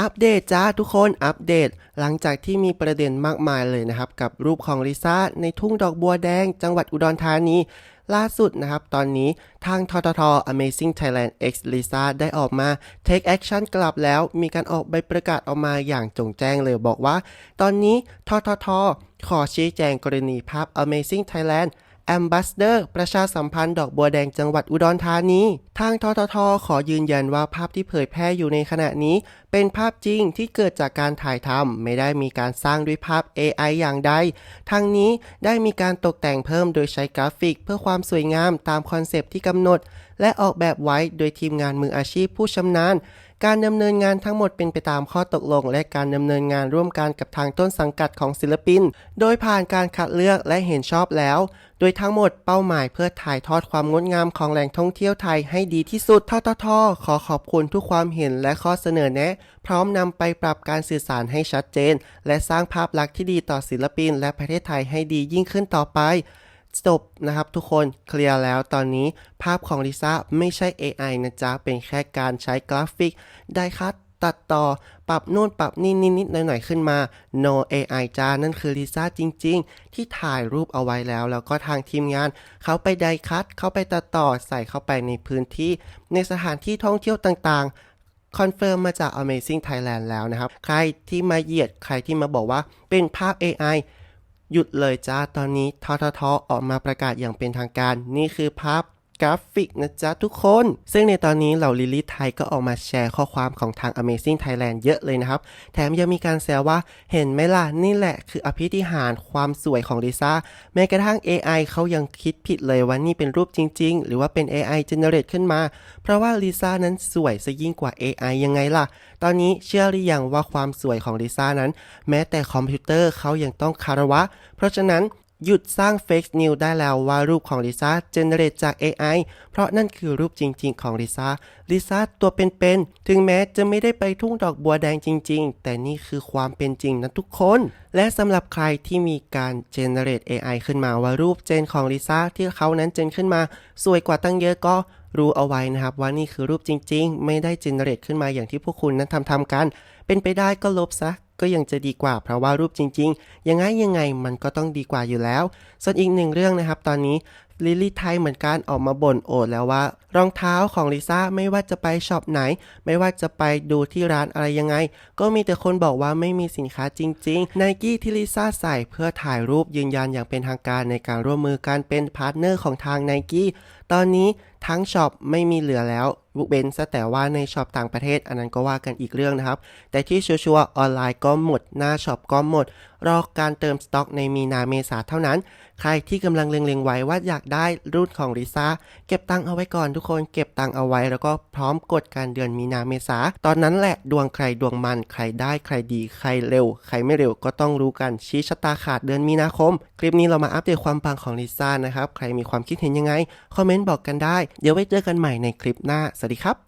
อัปเดตจ้าทุกคนอัปเดต หลังจากที่มีประเด็นมากมายเลยนะครับ กับรูปของลิซ่าในทุ่งดอกบัวแดง จังหวัดอุดรธานี ล่าสุดนะครับ ตอนนี้ทางททท Amazing Thailand X Lisa ได้ออกมา take action กลับแล้ว มีการออกใบประกาศออกมาอย่างจงแจ้งเลยบอกว่า ตอนนี้ททท ขอชี้แจงกรณีภาพ Amazing Thailand แอมบ s สเดอร์ประชาสัมพันธ์ดอกบัวแดงจังหวัดอุดรธานี ทางททท ขอยืนยันว่าภาพที่เผยแพร่อยู่ในขณะนี้ เป็นภาพจริงที่เกิดจากการถ่ายทำไม่ได้มีการสร้างด้วยภาพ AI อย่างใด ทั้งนี้ได้มีการตกแต่งเพิ่มโดยใช้กราฟิก เพื่อความสวยงามตามคอนเซปที่กำหนด และออกแบบไว้โดยทีมงานมืออาชีพผู้ชำนาญ การดำเนินงานทั้งหมดเป็นไปตามข้อตกลง และการดำเนินงานร่วมกันกับทางต้นสังกัดของศิลปิน โดยผ่านการคัดเลือกและเห็นชอบแล้ว โดยทั้งหมดเป้าหมายเพื่อถ่ายทอดความงดงามของแหล่งท่องเที่ยวไทยให้ดีที่สุดทททขอขอบคุณทุกความเห็นและข้อเสนอแนะ พร้อมนำไปปรับการสื่อสารให้ชัดเจน และสร้างภาพลักษณ์ที่ดีต่อศิลปิน และประเทศไทยให้ดียิ่งขึ้นต่อไป จบนะครับทุกคนเคลียร์แล้วตอนนี้ภาพของลิซ่าไม่ใช่ AI นะจ๊ะ เป็นแค่การใช้กราฟิกได้คัดตัดต่อ ปรับนู่นปรับนี่นิดๆหน่อยๆขึ้นมา no AI จ้า นั่นคือลิซ่าจริง ๆ ที่ถ่ายรูปเอาไว้แล้ว แล้วก็ทางทีมงาน เขาไปไดคัดเขาไปตัดต่อใส่เข้าไปในพื้นที่ ในสถานที่ท่องเที่ยวต่างๆคอนเฟิร์มมาจาก Amazing Thailand แล้วนะครับ ใครที่มาเหยียด ใครที่มาบอกว่าเป็นภาพ AI หยุดเลยจ้าตอนนี้ทททออกมาประกาศอย่างเป็นทางการ นี่คือภาพ กราฟิกนะจ๊ะทุกคน ซึ่งในตอนนี้เหล่าลิลิไทยก็ออกมาแชร์ข้อความของทาง Amazing Thailand เยอะเลยนะครับ แถมยังมีการแซวว่าเห็นไหมล่ะ นี่แหละคืออภิธิหารความสวยของลิซ่าแม้กระทั่ง AI เขายังคิดผิดเลยว่านี่เป็นรูปจริง ๆ หรือว่าเป็น AI generate ขึ้นมา เพราะว่าลิซ่านั้นสวยซะยิ่งกว่า AI ยังไงล่ะ ตอนนี้เชื่อหรือยังว่าความสวยของลิซ่านั้น แม้แต่คอมพิวเตอร์เขายังต้องคารวะ เพราะฉะนั้น หยุดสร้างเฟกนิวได้แล้วว่ารูปของลิซ่าเจเนเรตจาก AI เพราะนั่นคือรูปจริงๆของลิซ่าลิซ่าตัวเป็นๆ ถึงแม้จะไม่ได้ไปทุ่งดอกบัวแดงจริงๆ แต่นี่คือความเป็นจริงนะทุกคน และสำหรับใครที่มีการเจเนเรต AI ขึ้นมาว่ารูปเจนของลิซ่าที่เขานั้นเจนขึ้นมา สวยกว่าตั้งเยอะก็รู้เอาไว้นะครับว่านี่คือรูปจริงๆ ไม่ได้เจเนเรตขึ้นมาอย่างที่พวกคุณนั้นทำทำกัน เป็นไปได้ก็ลบซะ ก็ยังจะดีกว่าเพราะว่ารูปจริงๆ ยังไงยังไงมันก็ต้องดีกว่าอยู่แล้ว ส่วนอีกหนึ่งเรื่องนะครับ ตอนนี้ ลิลลี่ไทยเหมือนกันออกมาบ่นโอดแล้วว่า รองเท้าของลิซ่าไม่ว่าจะไปช็อปไหน ไม่ว่าจะไปดูที่ร้านอะไรยังไง ก็มีแต่คนบอกว่าไม่มีสินค้าจริงๆไนกี้ที่ลิซ่าใส่เพื่อถ่ายรูปยืนยันอย่างเป็นทางการในการร่วมมือกันเป็นพาร์ทเนอร์ของทางไนกี้ตอนนี้ทั้งช็อปไม่มีเหลือแล้วบุเว้นซะแต่ว่าในช็อปต่างประเทศ อันนั้นก็ว่ากันอีกเรื่องนะครับ แต่ที่ชัวร์ๆออนไลน์ก็หมด หน้าช็อปก็หมด รอการเติมสต็อกในมีนาเมษาเท่านั้น ใครที่กำลังเล็งๆไว้ว่าอยากได้รุ่นของลิซ่าเก็บตังเอาไว้ก่อนทุกคนเก็บตังเอาไว้แล้วก็พร้อมกดการเดือนมีนาเมษาตอนนั้นแหละดวงใครดวงมันใครได้ใครดีใครเร็ว ใครไม่เร็วก็ต้องรู้กันชี้ชะตาขาดเดือนมีนาคม คลิปนี้เรามาอัปเดตความปังของลิซ่านะครับใครมีความคิดเห็นยังไงคอมเมนต์บอกกันได้ เดี๋ยวไว้เจอกันใหม่ในคลิปหน้าสวัสดีครับ